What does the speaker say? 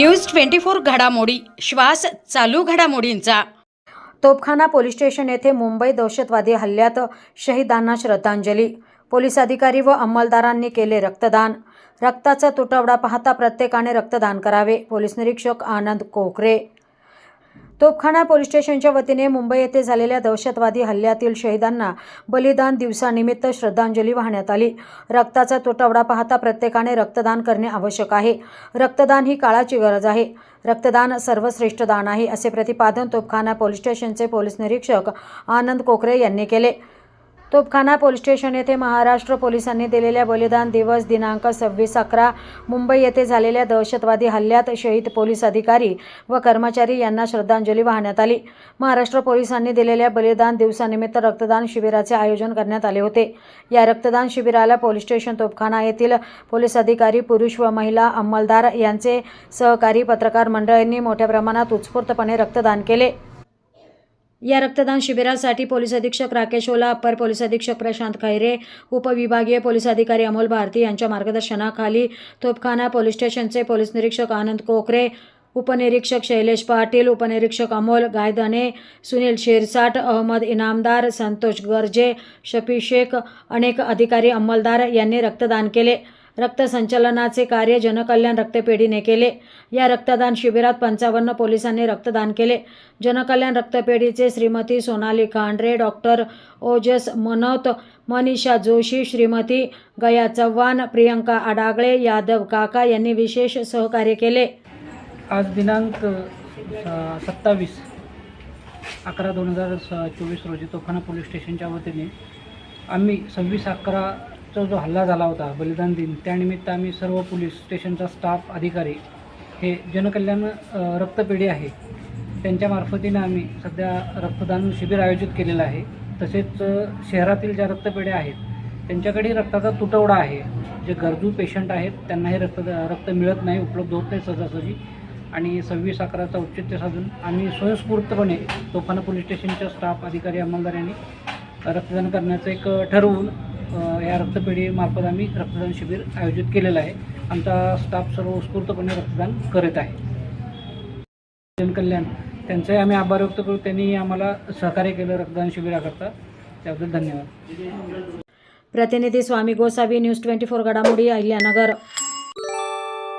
News twenty four घडामोडी. श्वास चालू घडामोडींचा. तोपखाना पोलीस स्टेशन येथे मुंबई दहशतवादी हल्ल्यात शहीदांना श्रद्धांजली. पोलीस अधिकारी व अंमलदारांनी केले रक्तदान. रक्ताचा तुटवडा पाहता प्रत्येकाने रक्तदान करावे. पोलीस निरीक्षक आनंद कोकरे. तोपखाना पोलीस स्टेशनच्या वतीने मुंबई येथे झालेल्या दहशतवादी हल्ल्यातील शहीदांना बलिदान दिवसानिमित्त श्रद्धांजली वाहण्यात आली. रक्ताचा तुटवडा पाहता प्रत्येकाने रक्तदान करणे आवश्यक आहे. रक्तदान ही काळाची गरज आहे. रक्तदान सर्वश्रेष्ठ दान आहे असे प्रतिपादन तोपखाना पोलीस स्टेशनचे पोलीस निरीक्षक आनंद कोकरे यांनी केले. तोपखाना पोलीस स्टेशन येथे महाराष्ट्र पोलिसांनी दिलेल्या बलिदान दिवस दिनांक सव्वीस अकरा मुंबई येथे झालेल्या दहशतवादी हल्ल्यात शहीद पोलीस अधिकारी व कर्मचारी यांना श्रद्धांजली वाहण्यात आली. महाराष्ट्र पोलिसांनी दिलेल्या बलिदान दिवसानिमित्त रक्तदान शिबिराचे आयोजन करण्यात आले होते. या रक्तदान शिबिराला पोलीस स्टेशन तोपखाना येथील पोलीस अधिकारी पुरुष व महिला अंमलदार यांचे सहकारी पत्रकार मंडळींनी मोठ्या प्रमाणात उत्स्फूर्तपणे रक्तदान केले. या रक्तदान शिबिरासाठी पोलीस अधीक्षक राकेश ओला अप्पर पोलीस अधीक्षक प्रशांत खैरे उपविभागीय पोलीस अधिकारी अमोल भारती यांच्या मार्गदर्शनाखाली तोपखाना पोलीस स्टेशनचे पोलीस निरीक्षक आनंद कोकरे उपनिरीक्षक शैलेश पाटील उपनिरीक्षक अमोल गायदने सुनील शिरसाट अहमद इनामदार संतोष गर्जे शफी शेख अनेक अधिकारी अंमलदार यांनी रक्तदान केले. रक्तसंचलनाचे कार्य जनकल्याण रक्तपेढीने केले. या रक्तदान शिबिरात पंचावन्न पोलिसांनी रक्तदान केले. जनकल्याण रक्तपेढीचे श्रीमती सोनाली खांडरे डॉक्टर ओजस मनोत मनीषा जोशी श्रीमती गया चव्हाण प्रियंका आडागळे यादव काका यांनी विशेष सहकार्य केले. आज दिनांक सत्तावीस अकरा दोन हजार चोवीस रोजी तोफाना पोलीस स्टेशनच्या वतीने आम्ही सव्वीस अकरा चा जो हल्ला झाला होता बलिदान दिन त्यानिमित्त आम्ही सर्व पोलीस स्टेशनचा स्टाफ अधिकारी हे जनकल्याण रक्तपेढी आहे. त्यांच्या मार्फतीनं आम्ही सध्या रक्तदान शिबिर आयोजित केलेलं आहे. तसेच शहरातील ज्या रक्तपेढ्या आहेत त्यांच्याकडे रक्ताचा तुटवडा आहे. जे गरजू पेशंट आहेत त्यांना हे रक्त रक्त मिळत नाही उपलब्ध होत नाही सहजासहजी. आणि सव्वीस अकराचा औचित्य साधून आम्ही स्वयंस्फूर्तपणे तोफाना पोलीस स्टेशनच्या स्टाफ अधिकारी अंमलदार यांनी रक्तदान करण्याचं एक ठरवून या रक्तपेढीमार्फत आम्ही रक्तदान शिबिर आयोजित केलेलं आहे. आमचा स्टाफ सर्व उत्स्फूर्तपणे रक्तदान करत आहे. जनकल्याण त्यांचे आम्ही आभार व्यक्त करू. त्यांनी आम्हाला सहकार्य केलं रक्तदान शिबिराकरता. त्याबद्दल धन्यवाद. प्रतिनिधी Swami Gosavi news twenty four घडामोडी अहिल्यानगर.